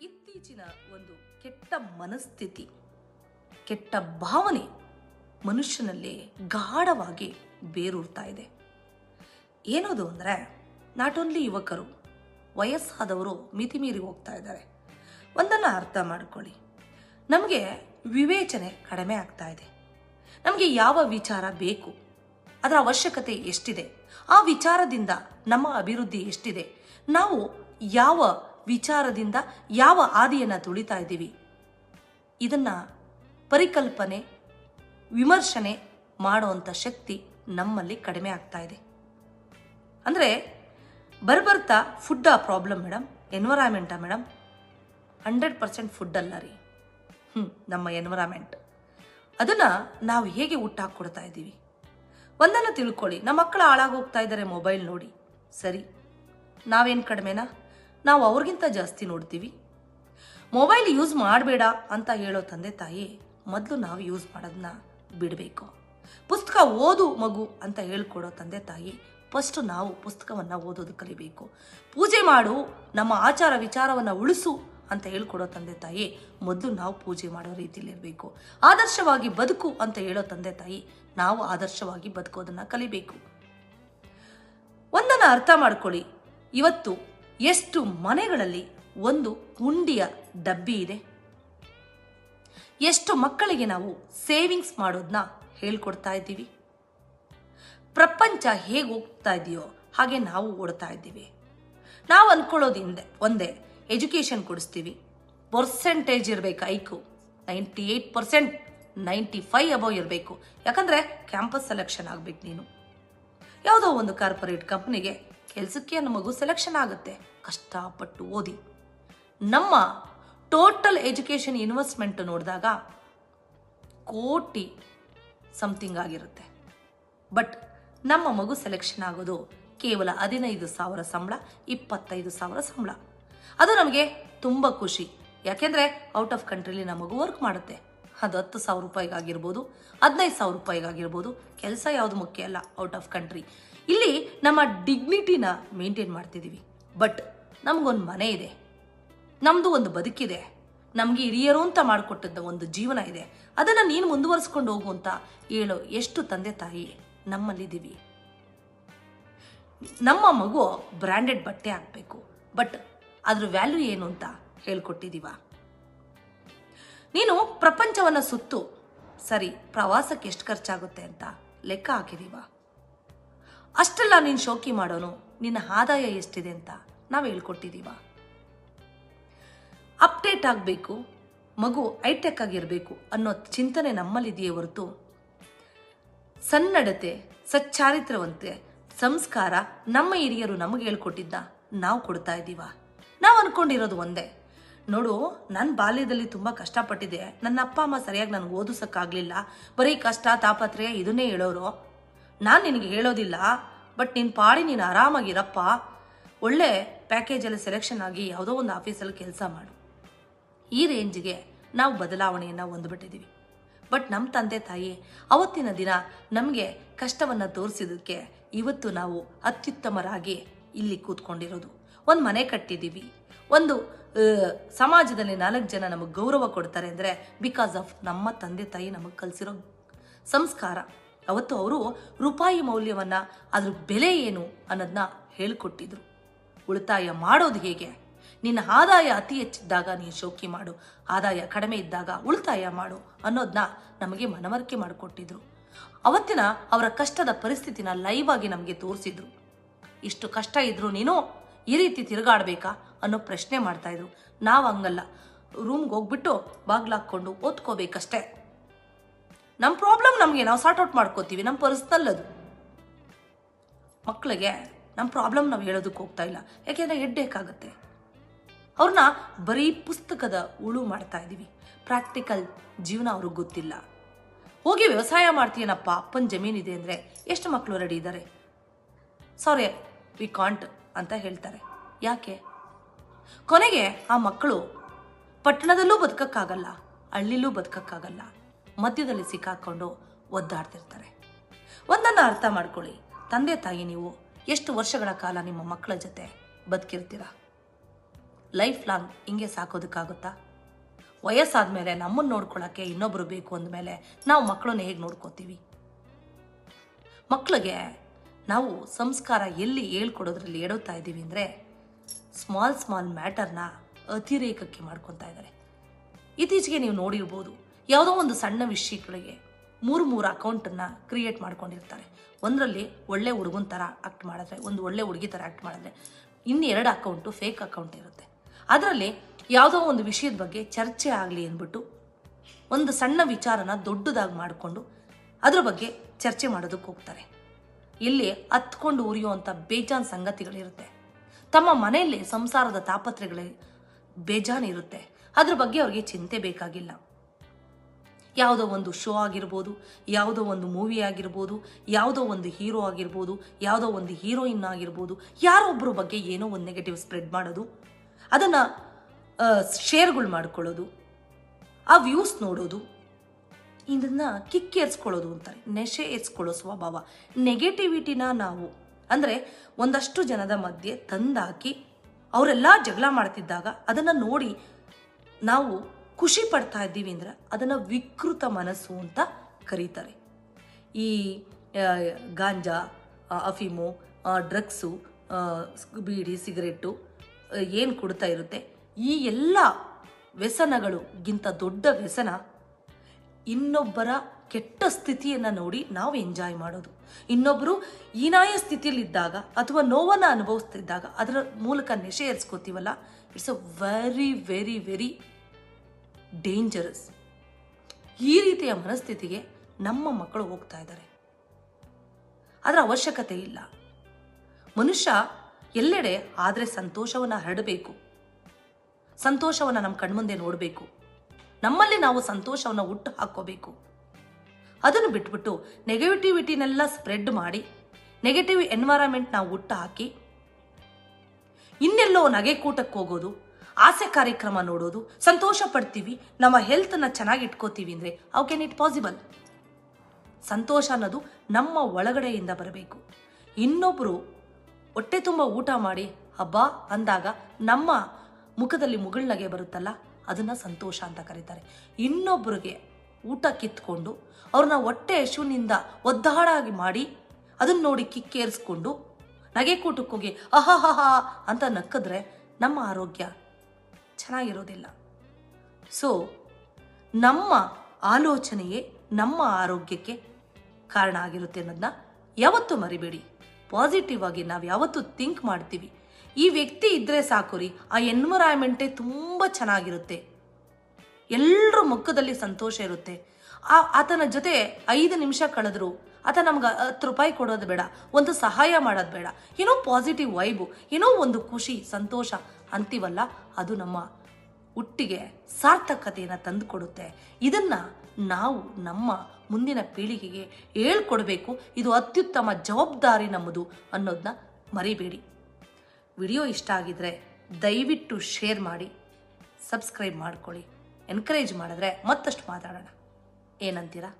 ಇತ್ತೀಚಿನ ಒಂದು ಕೆಟ್ಟ ಮನಸ್ಥಿತಿ, ಕೆಟ್ಟ ಭಾವನೆ ಮನುಷ್ಯನಲ್ಲಿ ಗಾಢವಾಗಿ ಬೇರೂರ್ತಾ ಇದೆ. ಏನದು ಅಂದರೆ ನಾಟ್ ಓನ್ಲಿ ಯುವಕರು, ವಯಸ್ಸಾದವರು ಮಿತಿಮೀರಿ ಹೋಗ್ತಾ ಇದ್ದಾರೆ. ಒಂದನ್ನು ಅರ್ಥ ಮಾಡ್ಕೊಳ್ಳಿ. ನಮಗೆ ವಿವೇಚನೆ ಕಡಿಮೆ ಆಗ್ತಾ ಇದೆ. ನಮಗೆ ಯಾವ ವಿಚಾರ ಬೇಕು, ಅದರ ಅವಶ್ಯಕತೆ ಎಷ್ಟಿದೆ, ಆ ವಿಚಾರದಿಂದ ನಮ್ಮ ಅಭಿವೃದ್ಧಿ ಎಷ್ಟಿದೆ, ನಾವು ಯಾವ ವಿಚಾರದಿಂದ ಯಾವ ಹಾದಿಯನ್ನು ತುಳಿತಾ ಇದ್ದೀವಿ? ಇದನ್ನು ಪರಿಕಲ್ಪನೆ, ವಿಮರ್ಶನೆ ಮಾಡುವಂಥ ಶಕ್ತಿ ನಮ್ಮಲ್ಲಿ ಕಡಿಮೆ ಆಗ್ತಾ ಇದೆ. ಅಂದರೆ ಬರ್ಬರ್ತಾ ಫುಡ್ ಆ ಪ್ರಾಬ್ಲಮ್ ಮೇಡಮ್ ಎನ್ವರಾನ್ಮೆಂಟಾ ಮೇಡಮ್ ಹಂಡ್ರೆಡ್ ಪರ್ಸೆಂಟ್ ಫುಡ್ ಅಲ್ಲ ರೀ. ಹ್ಞೂ ನಮ್ಮ ಎನ್ವರಾನ್ಮೆಂಟ್ ಅದನ್ನು ನಾವು ಹೇಗೆ ಊಟ ಹಾಕ್ಕೊಡ್ತಾ ಇದ್ದೀವಿ? ಒಂದನ್ನು ತಿಳ್ಕೊಳ್ಳಿ. ನಮ್ಮ ಮಕ್ಕಳು ಹಾಳಾಗೋಗ್ತಾ ಇದ್ದಾರೆ ಮೊಬೈಲ್ ನೋಡಿ. ಸರಿ. ನಾವೇನು ಕಡಿಮೆನಾ? ನಾವು ಅವ್ರಿಗಿಂತ ಜಾಸ್ತಿ ನೋಡ್ತೀವಿ. ಮೊಬೈಲ್ ಯೂಸ್ ಮಾಡಬೇಡ ಅಂತ ಹೇಳೋ ತಂದೆ ತಾಯಿ ಮೊದಲು ನಾವು ಯೂಸ್ ಮಾಡೋದನ್ನ ಬಿಡಬೇಕು. ಪುಸ್ತಕ ಓದು ಮಗು ಅಂತ ಹೇಳ್ಕೊಡೋ ತಂದೆ ತಾಯಿ ಫಸ್ಟ್ ನಾವು ಪುಸ್ತಕವನ್ನು ಓದೋದು ಕಲಿಬೇಕು. ಪೂಜೆ ಮಾಡು, ನಮ್ಮ ಆಚಾರ ವಿಚಾರವನ್ನು ಉಳಿಸು ಅಂತ ಹೇಳ್ಕೊಡೋ ತಂದೆ ತಾಯಿ ಮೊದಲು ನಾವು ಪೂಜೆ ಮಾಡೋ ರೀತಿಯಲ್ಲಿ ಇರಬೇಕು. ಆದರ್ಶವಾಗಿ ಬದುಕು ಅಂತ ಹೇಳೋ ತಂದೆ ತಾಯಿ ನಾವು ಆದರ್ಶವಾಗಿ ಬದುಕೋದನ್ನು ಕಲಿಬೇಕು. ಒಂದನ್ನು ಅರ್ಥ ಮಾಡ್ಕೊಳ್ಳಿ. ಇವತ್ತು ಎಷ್ಟು ಮನೆಗಳಲ್ಲಿ ಒಂದು ಹುಂಡಿಯ ಡಬ್ಬಿ ಇದೆ? ಎಷ್ಟು ಮಕ್ಕಳಿಗೆ ನಾವು ಸೇವಿಂಗ್ಸ್ ಮಾಡೋದನ್ನ ಹೇಳ್ಕೊಡ್ತಾ ಇದ್ದೀವಿ? ಪ್ರಪಂಚ ಹೇಗೆ ಹೋಗ್ತಾ ಇದೆಯೋ ಹಾಗೆ ನಾವು ಓಡ್ತಾ ಇದ್ದೀವಿ. ನಾವು ಹಿಂದೆ, ಒಂದೇ, ಎಜುಕೇಷನ್ ಕೊಡಿಸ್ತೀವಿ. ಪರ್ಸೆಂಟೇಜ್ ಇರಬೇಕು ಐಕು ninety eight percent, ninety five above ಇರಬೇಕು. ಯಾಕಂದರೆ ಕ್ಯಾಂಪಸ್ ಸೆಲೆಕ್ಷನ್ ಆಗಬೇಕು ನೀನು. ಯಾವುದೋ ಒಂದು ಕಾರ್ಪೊರೇಟ್ ಕಂಪ್ನಿಗೆ ಕೆಲಸಕ್ಕೆ ನಮ್ಮ ಮಗು ಸೆಲೆಕ್ಷನ್ ಆಗುತ್ತೆ. ಕಷ್ಟಪಟ್ಟು ಓದಿ. ನಮ್ಮ ಟೋಟಲ್ ಎಜುಕೇಷನ್ ಇನ್ವೆಸ್ಟ್ಮೆಂಟ್ ನೋಡಿದಾಗ ಕೋಟಿ ಸಮಥಿಂಗ್ ಆಗಿರುತ್ತೆ. ಬಟ್ ನಮ್ಮ ಮಗು ಸೆಲೆಕ್ಷನ್ ಆಗೋದು ಕೇವಲ ಹದಿನೈದು ಸಾವಿರ ಸಂಬಳ, ಇಪ್ಪತ್ತೈದು ಸಾವಿರ ಸಂಬಳ. ಅದು ನಮಗೆ ತುಂಬ ಖುಷಿ. ಯಾಕೆಂದರೆ ಔಟ್ ಆಫ್ ಕಂಟ್ರಿಲಿ ನಮ್ಮ ಮಗು ವರ್ಕ್ ಮಾಡುತ್ತೆ. ಅದು ಹತ್ತು ಸಾವಿರ ರೂಪಾಯಿಗಾಗಿರ್ಬೋದು, ಹದಿನೈದು ಸಾವಿರ ರೂಪಾಯಿಗಾಗಿರ್ಬೋದು, ಕೆಲಸ ಯಾವುದು ಮುಖ್ಯ ಅಲ್ಲ ಔಟ್ ಆಫ್ ಕಂಟ್ರಿ ಇಲ್ಲಿ ನಮ್ಮ ಡಿಗ್ನಿಟಿನ ಮೇಂಟೈನ್ ಮಾಡ್ತಿದ್ದೀವಿ ಬಟ್ ನಮಗೊಂದು ಮನೆ ಇದೆ. ನಮ್ಮದು ಒಂದು ಬದುಕಿದೆ. ನಮಗೆ ಹಿರಿಯರು ಅಂತ ಮಾಡಿಕೊಟ್ಟಿದ್ದ ಒಂದು ಜೀವನ ಇದೆ. ಅದನ್ನು ನೀನು ಮುಂದುವರಿಸ್ಕೊಂಡು ಹೋಗು ಅಂತ ಹೇಳೋ ಎಷ್ಟು ತಂದೆ ತಾಯಿ ನಮ್ಮಲ್ಲಿದ್ದೀವಿ. ನಮ್ಮ ಮಗು ಬ್ರ್ಯಾಂಡೆಡ್ ಬಟ್ಟೆ ಹಾಕಬೇಕು. ಬಟ್ ಅದ್ರ ವ್ಯಾಲ್ಯೂ ಏನು ಅಂತ ಹೇಳ್ಕೊಟ್ಟಿದ್ದೀವ? ನೀನು ಪ್ರಪಂಚವನ್ನು ಸುತ್ತು. ಸರಿ, ಪ್ರವಾಸಕ್ಕೆ ಎಷ್ಟು ಖರ್ಚಾಗುತ್ತೆ ಅಂತ ಲೆಕ್ಕ ಹಾಕಿದೀವ ಅಷ್ಟೆಲ್ಲ ನೀನು ಶೋಕಿ ಮಾಡೋನು, ನಿನ್ನ ಆದಾಯ ಎಷ್ಟಿದೆ ಅಂತ ನಾವು ಹೇಳ್ಕೊಟ್ಟಿದ್ದೀವ ಅಪ್ಡೇಟ್ ಆಗಬೇಕು, ಮಗು ಐಟೆಕ್ ಆಗಿರಬೇಕು ಅನ್ನೋ ಚಿಂತನೆ ನಮ್ಮಲ್ಲಿದೆಯೇ ಹೊರತು, ಸನ್ನಡತೆ, ಸಚ್ಚಾರಿತ್ರವಂತೆ ಸಂಸ್ಕಾರ ನಮ್ಮ ಹಿರಿಯರು ನಮಗೆ ಹೇಳ್ಕೊಟ್ಟಿದ್ದ ನಾವು ಕೊಡ್ತಾ ಇದ್ದೀವ ನಾವು ಅನ್ಕೊಂಡಿರೋದು ಒಂದೇ. ನೋಡು ನನ್ನ ಬಾಲ್ಯದಲ್ಲಿ ತುಂಬ ಕಷ್ಟಪಟ್ಟಿದೆ ನನ್ನ ಅಪ್ಪ, ಅಮ್ಮ ಸರಿಯಾಗಿ ನನಗೆ ಓದಿಸೋಕ್ಕಾಗಲಿಲ್ಲ. ಬರೀ ಕಷ್ಟ, ತಾಪತ್ರಯ ಇದನ್ನೇ ಹೇಳೋರು. ನಾನು ನಿನಗೆ ಹೇಳೋದಿಲ್ಲ, ಬಟ್ ನಿನ್ನ ಪಾಡಿ ನೀನು ಆರಾಮಾಗಿರಪ್ಪ. ಒಳ್ಳೆ ಪ್ಯಾಕೇಜಲ್ಲಿ ಸೆಲೆಕ್ಷನ್ ಆಗಿ ಯಾವುದೋ ಒಂದು ಆಫೀಸಲ್ಲಿ ಕೆಲಸ ಮಾಡು. ಈ ರೇಂಜ್ಗೆ ನಾವು ಬದಲಾವಣೆಯನ್ನು ಹೊಂದ್ಬಿಟ್ಟಿದ್ದೀವಿ ಬಟ್ ನಮ್ಮ ತಂದೆ, ತಾಯಿ ಅವತ್ತಿನ ದಿನ ನಮಗೆ ಕಷ್ಟವನ್ನು ತೋರಿಸಿದ್ದಕ್ಕೆ ಇವತ್ತು ನಾವು ಅತ್ಯುತ್ತಮರಾಗಿ ಇಲ್ಲಿ ಕೂತ್ಕೊಂಡಿರೋದು. ಒಂದು ಮನೆ ಕಟ್ಟಿದ್ದೀವಿ ಒಂದು ಸಮಾಜದಲ್ಲಿ ನಾಲ್ಕು ಜನ ನಮಗೆ ಗೌರವ ಕೊಡ್ತಾರೆ ಅಂದರೆ ಬಿಕಾಸ್ ಆಫ್ ನಮ್ಮ ತಂದೆ ತಾಯಿ ನಮಗೆ ಕಲಿಸಿರೋ ಸಂಸ್ಕಾರ. ಅವತ್ತು ಅವರು ರೂಪಾಯಿ ಮೌಲ್ಯವನ್ನು ಅದ್ರ ಬೆಲೆ ಏನು ಅನ್ನೋದನ್ನ ಹೇಳಿಕೊಟ್ಟಿದ್ರು. ಉಳಿತಾಯ ಮಾಡೋದು ಹೇಗೆ? ನಿನ್ನ ಆದಾಯ ಅತಿ ಹೆಚ್ಚಿದ್ದಾಗ ನೀನು ಶೋಕಿ ಮಾಡು. ಆದಾಯ ಕಡಿಮೆ ಇದ್ದಾಗ ಉಳಿತಾಯ ಮಾಡು ಅನ್ನೋದನ್ನ ನಮಗೆ ಮನವರಿಕೆ ಮಾಡಿಕೊಟ್ಟಿದ್ರು. ಅವತ್ತಿನ ಅವರ ಕಷ್ಟದ ಪರಿಸ್ಥಿತಿನ ಲೈವ್ ಆಗಿ ನಮಗೆ ತೋರಿಸಿದ್ರು. ಇಷ್ಟು ಕಷ್ಟ ಇದ್ರು ನೀನು ಈ ರೀತಿ ತಿರುಗಾಡಬೇಕಾ ಅನ್ನೋ ಪ್ರಶ್ನೆ ಮಾಡ್ತಾ ಇದ್ರು. ನಾವು ಹಂಗಲ್ಲ. ರೂಮ್ಗೆ ಹೋಗ್ಬಿಟ್ಟು ಬಾಗ್ಲಾಕ್ಕೊಂಡು ಓದ್ಕೋಬೇಕಷ್ಟೇ. ನಮ್ಮ ಪ್ರಾಬ್ಲಮ್ ನಮಗೆ ನಾವು ಸಾರ್ಟ್ ಔಟ್ ಮಾಡ್ಕೋತೀವಿ ನಮ್ಮ ಪರ್ಸ್ನಲ್ ಅದು. ಮಕ್ಕಳಿಗೆ ನಮ್ಮ ಪ್ರಾಬ್ಲಮ್ ನಾವು ಹೇಳೋದಕ್ಕೆ ಹೋಗ್ತಾ ಇಲ್ಲ. ಯಾಕೆಂದರೆ ಎಡ್ಡೇಕಾಗತ್ತೆ ಅವ್ರನ್ನ ಬರೀ ಪುಸ್ತಕದ ಉಳು ಮಾಡ್ತಾ ಇದ್ದೀವಿ ಪ್ರಾಕ್ಟಿಕಲ್ ಜೀವನ ಅವ್ರಿಗೆ ಗೊತ್ತಿಲ್ಲ. ಹೋಗಿ ವ್ಯವಸಾಯ ಮಾಡ್ತೀಯನಪ್ಪ? ಅಪ್ಪನ ಜಮೀನಿದೆ ಅಂದರೆ ಎಷ್ಟು ಮಕ್ಕಳು ರೆಡಿ ಇದ್ದಾರೆ ಸಾರಿ ವಿ ಕಾಂಟ್ ಅಂತ ಹೇಳ್ತಾರೆ. ಯಾಕೆ? ಕೊನೆಗೆ ಆ ಮಕ್ಕಳು ಪಟ್ಟಣದಲ್ಲೂ ಬದುಕಕ್ಕಾಗಲ್ಲ, ಹಳ್ಳಿಲೂ ಬದುಕಕ್ಕಾಗಲ್ಲ, ಮಧ್ಯದಲ್ಲಿ ಸಿಕ್ಕಾಕೊಂಡು ಒದ್ದಾಡ್ತಿರ್ತಾರೆ. ಒಂದನ್ನು ಅರ್ಥ ಮಾಡ್ಕೊಳ್ಳಿ. ತಂದೆ ತಾಯಿ ನೀವು ಎಷ್ಟು ವರ್ಷಗಳ ಕಾಲ ನಿಮ್ಮ ಮಕ್ಕಳ ಜೊತೆ ಬದುಕಿರ್ತೀರ? ಲೈಫ್ ಲಾಂಗ್ ಹಿಂಗೆ ಸಾಕೋದಕ್ಕಾಗುತ್ತಾ? ವಯಸ್ಸಾದ ಮೇಲೆ ನಮ್ಮನ್ನು ನೋಡ್ಕೊಳ್ಳೋಕ್ಕೆ ಇನ್ನೊಬ್ಬರು ಬೇಕು ಅಂದಮೇಲೆ ನಾವು ಮಕ್ಕಳನ್ನ ಹೇಗೆ ನೋಡ್ಕೋತೀವಿ? ಮಕ್ಕಳಿಗೆ ನಾವು ಸಂಸ್ಕಾರ ಎಲ್ಲಿ ಹೇಳ್ಕೊಡೋದ್ರಲ್ಲಿ ಎಡೋತಾ ಇದ್ದೀವಿ ಅಂದರೆ ಸ್ಮಾಲ್ ಸ್ಮಾಲ್ ಮ್ಯಾಟರ್ನ ಅತಿರೇಕಕ್ಕೆ ಮಾಡ್ಕೊತಾ ಇದ್ದಾರೆ. ಇತ್ತೀಚೆಗೆ ನೀವು ನೋಡಿರ್ಬೋದು, ಯಾವುದೋ ಒಂದು ಸಣ್ಣ ವಿಷಯಗಳಿಗೆ ಮೂರು ಮೂರು ಅಕೌಂಟನ್ನು ಕ್ರಿಯೇಟ್ ಮಾಡ್ಕೊಂಡಿರ್ತಾರೆ. ಒಂದರಲ್ಲಿ ಒಳ್ಳೆ ಹುಡುಗನ ಥರ ಆ್ಯಕ್ಟ್ ಮಾಡಿದ್ರೆ, ಒಂದು ಒಳ್ಳೆ ಹುಡುಗಿ ಥರ ಆ್ಯಕ್ಟ್ ಮಾಡಿದ್ರೆ, ಇನ್ನು ಎರಡು ಅಕೌಂಟು ಫೇಕ್ ಅಕೌಂಟ್ ಇರುತ್ತೆ. ಅದರಲ್ಲಿ ಯಾವುದೋ ಒಂದು ವಿಷಯದ ಬಗ್ಗೆ ಚರ್ಚೆ ಆಗಲಿ ಅಂದ್ಬಿಟ್ಟು ಒಂದು ಸಣ್ಣ ವಿಚಾರನ ದೊಡ್ಡದಾಗಿ ಮಾಡಿಕೊಂಡು ಅದ್ರ ಬಗ್ಗೆ ಚರ್ಚೆ ಮಾಡೋದಕ್ಕೆ ಹೋಗ್ತಾರೆ. ಇಲ್ಲಿ ಹತ್ಕೊಂಡು ಉರಿಯುವಂಥ ಬೇಜಾನ್ ಸಂಗತಿಗಳಿರುತ್ತೆ. ತಮ್ಮ ಮನೆಯಲ್ಲಿ ಸಂಸಾರದ ತಾಪತ್ರೆಗಳು ಬೇಜಾನ್ ಇರುತ್ತೆ. ಅದ್ರ ಬಗ್ಗೆ ಅವ್ರಿಗೆ ಚಿಂತೆ ಬೇಕಾಗಿಲ್ಲ. ಯಾವುದೋ ಒಂದು ಶೋ ಆಗಿರ್ಬೋದು, ಯಾವುದೋ ಒಂದು ಮೂವಿ ಆಗಿರ್ಬೋದು, ಯಾವುದೋ ಒಂದು ಹೀರೋ ಆಗಿರ್ಬೋದು, ಯಾವುದೋ ಒಂದು ಹೀರೋಯಿನ್ ಆಗಿರ್ಬೋದು ಯಾರೊಬ್ಬರ ಬಗ್ಗೆ ಏನೋ ಒಂದು ನೆಗೆಟಿವ್ ಸ್ಪ್ರೆಡ್ ಮಾಡೋದು, ಅದನ್ನು ಶೇರ್ಗಳು ಮಾಡ್ಕೊಳ್ಳೋದು, ಆ ವ್ಯೂಸ್ ನೋಡೋದು ಇದನ್ನ ಕಿಕ್ ಎರ್ಸ್ಕೊಳ್ಳೋದು ಅಂತಾರೆ, ನೆಶೆ ಎರ್ಸ್ಕೊಳ್ಳೋ ಸ್ವಭಾವ. ನೆಗೆಟಿವಿಟಿನ ನಾವು, ಅಂದರೆ ಒಂದಷ್ಟು ಜನದ ಮಧ್ಯೆ ತಂದಾಕಿ ಅವರೆಲ್ಲ ಜಗಳ ಮಾಡ್ತಿದ್ದಾಗ ಅದನ್ನು ನೋಡಿ ನಾವು ಖುಷಿ ಪಡ್ತಾ ಇದ್ದೀವಿ ಅಂದರೆ ಅದನ್ನು ವಿಕೃತ ಮನಸ್ಸು ಅಂತ ಕರೀತಾರೆ. ಈ ಗಾಂಜಾ ಅಫಿಮು ಡ್ರಗ್ಸು ಬೀಡಿ ಸಿಗರೆಟ್ಟು ಏನು ಕೊಡ್ತಾ ಇರುತ್ತೆ, ಈ ಎಲ್ಲ ವ್ಯಸನಗಳಿಗಿಂತ ದೊಡ್ಡ ವ್ಯಸನ ಇನ್ನೊಬ್ಬರ ಕೆಟ್ಟ ಸ್ಥಿತಿಯನ್ನು ನೋಡಿ ನಾವು ಎಂಜಾಯ್ ಮಾಡೋದು. ಇನ್ನೊಬ್ಬರು ಹೀನಾಯ ಸ್ಥಿತಿಯಲ್ಲಿದ್ದಾಗ ಅಥವಾ ನೋವನ್ನು ಅನುಭವಿಸ್ತಿದ್ದಾಗ ಅದರ ಮೂಲಕ ನೆಶೆ ಏರ್ಸ್ಕೋತೀವಲ್ಲ? It's a very very very dangerous ಈ ರೀತಿಯ ಮನಸ್ಥಿತಿಗೆ ನಮ್ಮ ಮಕ್ಕಳು ಹೋಗ್ತಾ ಇದ್ದಾರೆ. ಅದರ ಅವಶ್ಯಕತೆ ಇಲ್ಲ. ಮನುಷ್ಯ ಎಲ್ಲೆಡೆ ಆದರೆ ಸಂತೋಷವನ್ನು ಹರಡಬೇಕು. ಸಂತೋಷವನ್ನು ನಮ್ಮ ಕಣ್ಮುಂದೆ ನೋಡಬೇಕು. ನಮ್ಮಲ್ಲಿ ನಾವು ಸಂತೋಷವನ್ನು ಹುಟ್ಟು ಹಾಕೋಬೇಕು ಅದನ್ನು ಬಿಟ್ಬಿಟ್ಟು ನೆಗೆಟಿವಿಟಿನೆಲ್ಲ ಸ್ಪ್ರೆಡ್ ಮಾಡಿ ನೆಗೆಟಿವ್ ಎನ್ವೈರನ್ಮೆಂಟ್ ನಾವು ಹುಟ್ಟು ಹಾಕಿ, ಇನ್ನೆಲ್ಲೋ ನಗೆಕೂಟಕ್ಕೆ ಹೋಗೋದು, ಆಸೆ ಕಾರ್ಯಕ್ರಮ ನೋಡೋದು, ಸಂತೋಷ ಪಡ್ತೀವಿ, ನಮ್ಮ ಹೆಲ್ತನ್ನ ಚೆನ್ನಾಗಿ ಇಟ್ಕೋತೀವಿ ಅಂದರೆ ಹೌ ಕ್ಯಾನ್ ಇಟ್ ಪಾಸಿಬಲ್ ಸಂತೋಷ ಅನ್ನೋದು ನಮ್ಮ ಒಳಗಡೆಯಿಂದ ಬರಬೇಕು. ಇನ್ನೊಬ್ಬರು ಹೊಟ್ಟೆ ತುಂಬ ಊಟ ಮಾಡಿ, ಹಬ್ಬ ಅಂದಾಗ ನಮ್ಮ ಮುಖದಲ್ಲಿ ಮುಗುಳ್ನಗೆ ಬರುತ್ತಲ್ಲ ಅದನ್ನು ಸಂತೋಷ ಅಂತ ಕರೀತಾರೆ. ಇನ್ನೊಬ್ಬರಿಗೆ ಊಟ ಕಿತ್ಕೊಂಡು ಅವ್ರನ್ನ ಹೊಟ್ಟೆ ಹಶುವಿನಿಂದ ಒದ್ದಾಡಾಗಿ ಮಾಡಿ ಅದನ್ನ ನೋಡಿ ಕಿಕ್ಕೇರಿಸ್ಕೊಂಡು ನಗೆ ಕೂಟಕ್ಕೆ ಹೋಗಿ ಅಹಹಹ ಅಂತ ನಕ್ಕಿದ್ರೆ ನಮ್ಮ ಆರೋಗ್ಯ ಚೆನ್ನಾಗಿರೋದಿಲ್ಲ. ಸೊ ನಮ್ಮ ಆಲೋಚನೆಯೇ ನಮ್ಮ ಆರೋಗ್ಯಕ್ಕೆ ಕಾರಣ ಆಗಿರುತ್ತೆ ಅನ್ನೋದನ್ನ ಯಾವತ್ತೂ ಮರಿಬೇಡಿ. ಪಾಸಿಟಿವ್ ಆಗಿ ನಾವು ಯಾವತ್ತೂ ಥಿಂಕ್ ಮಾಡ್ತೀವಿ. ಈ ವ್ಯಕ್ತಿ ಇದ್ದರೆ ಸಾಕು ರೀ. ಆ ಎನ್ವಿರಾನ್ಮೆಂಟೇ ತುಂಬ ಚೆನ್ನಾಗಿರುತ್ತೆ. ಎಲ್ಲರ ಮುಖದಲ್ಲಿ ಸಂತೋಷ ಇರುತ್ತೆ. ಆ, ಆತನ ಜೊತೆ ಐದು ನಿಮಿಷ ಕಳೆದ್ರು. ಆತ ನಮ್ಗೆ ಹತ್ತು ರೂಪಾಯಿ ಕೊಡೋದು ಬೇಡ. ಒಂದು ಸಹಾಯ ಮಾಡೋದು ಬೇಡ. ಏನೋ ಪಾಸಿಟಿವ್ ವೈಬು ಏನೋ ಒಂದು ಖುಷಿ, ಸಂತೋಷ ಅಂತೀವಲ್ಲ, ಅದು ನಮ್ಮ ಹುಟ್ಟಿಗೆ ಸಾರ್ಥಕತೆಯನ್ನು ತಂದುಕೊಡುತ್ತೆ. ಇದನ್ನು ನಾವು ನಮ್ಮ ಮುಂದಿನ ಪೀಳಿಗೆಗೆ ಹೇಳ್ಕೊಡ್ಬೇಕು. ಇದು ಅತ್ಯುತ್ತಮ ಜವಾಬ್ದಾರಿ ನಮ್ಮದು ಅನ್ನೋದನ್ನ ಮರಿಬೇಡಿ. ವಿಡಿಯೋ ಇಷ್ಟ ಆಗಿದ್ರೆ ದಯವಿಟ್ಟು ಶೇರ್ ಮಾಡಿ ಸಬ್ಸ್ಕ್ರೈಬ್ ಮಾಡ್ಕೊಳ್ಳಿ. ಎನ್ಕರೇಜ್ ಮಾಡಿದ್ರೆ ಮತ್ತಷ್ಟು ಮಾತಾಡೋಣ. ಏನಂತೀರಾ?